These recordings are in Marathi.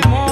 quemó.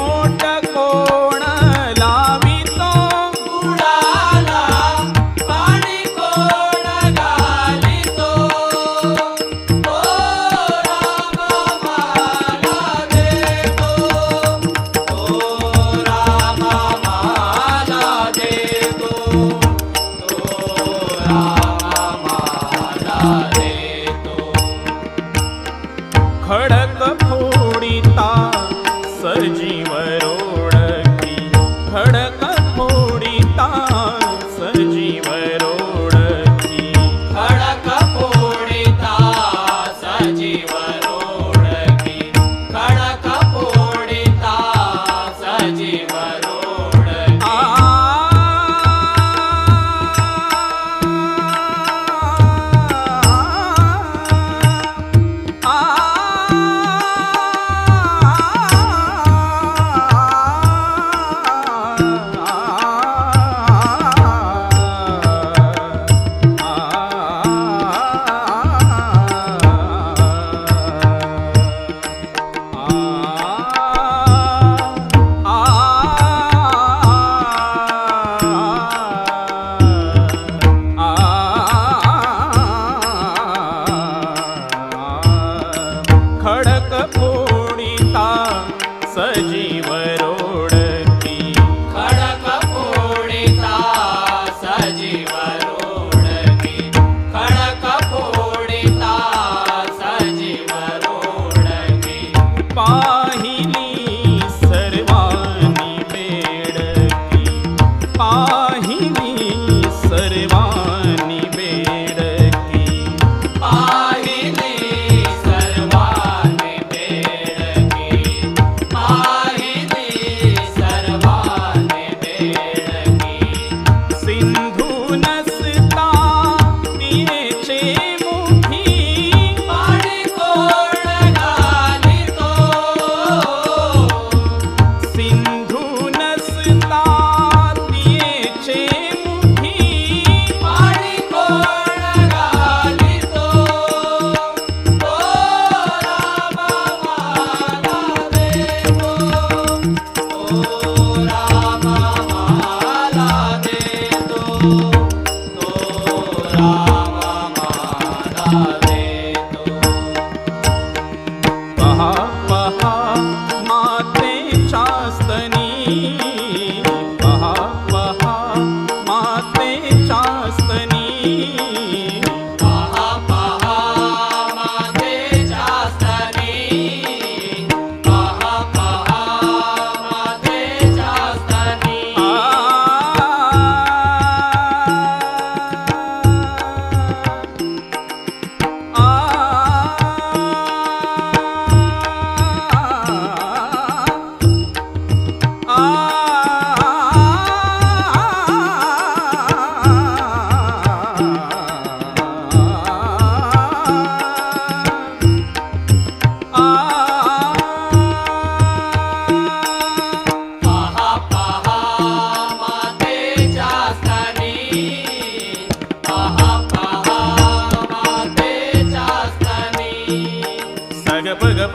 Música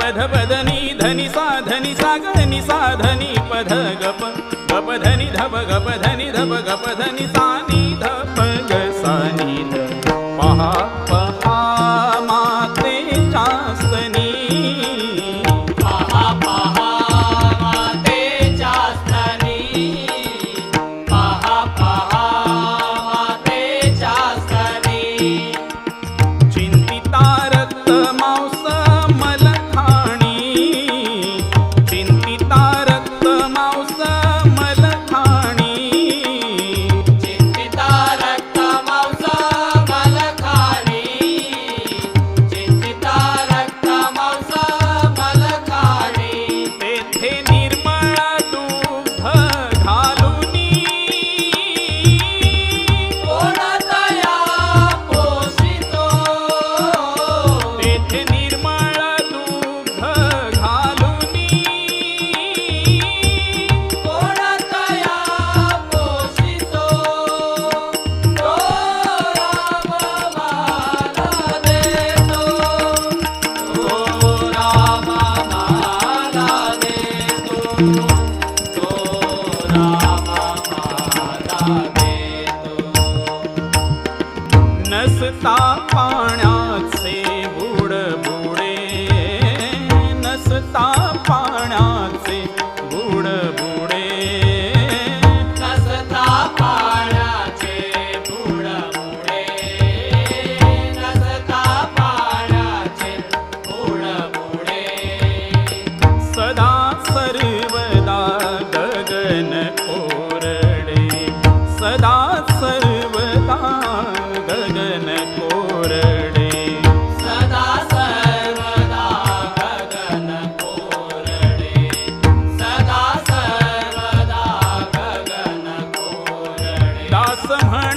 पध पधनी धनी साधनी सागळनी साधनी पध गप गप धनी धप गप धनी धप गप धनी सानी धप ग गसानी ध महा 打 समण